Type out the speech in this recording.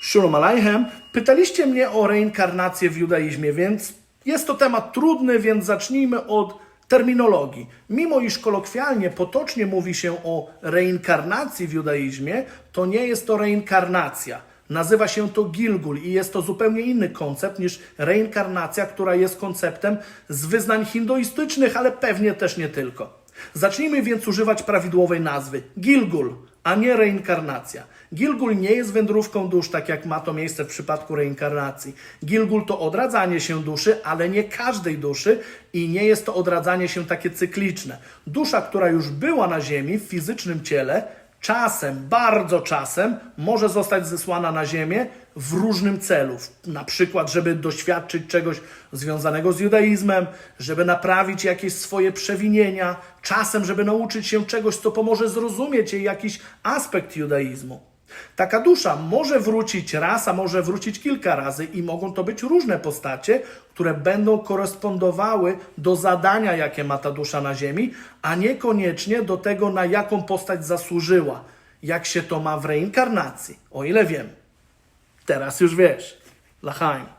Shalom Aleichem. Pytaliście mnie o reinkarnację w judaizmie, więc jest to temat trudny, więc zacznijmy od terminologii. Mimo iż kolokwialnie, potocznie mówi się o reinkarnacji w judaizmie, to nie jest to reinkarnacja. Nazywa się to Gilgul i jest to zupełnie inny koncept niż reinkarnacja, która jest konceptem z wyznań hinduistycznych, ale pewnie też nie tylko. Zacznijmy więc używać prawidłowej nazwy Gilgul, a nie reinkarnacja. Gilgul nie jest wędrówką dusz, tak jak ma to miejsce w przypadku reinkarnacji. Gilgul to odradzanie się duszy, ale nie każdej duszy i nie jest to odradzanie się takie cykliczne. Dusza, która już była na Ziemi w fizycznym ciele, czasem, bardzo czasem może zostać zesłana na Ziemię w różnym celu. Na przykład, żeby doświadczyć czegoś związanego z judaizmem, żeby naprawić jakieś swoje przewinienia, czasem, żeby nauczyć się czegoś, co pomoże zrozumieć jej jakiś aspekt judaizmu. Taka dusza może wrócić raz, a może wrócić kilka razy i mogą to być różne postacie, które będą korespondowały do zadania, jakie ma ta dusza na ziemi, a niekoniecznie do tego, na jaką postać zasłużyła, jak się to ma w reinkarnacji, o ile wiem. Teraz już wiesz. Lachaim.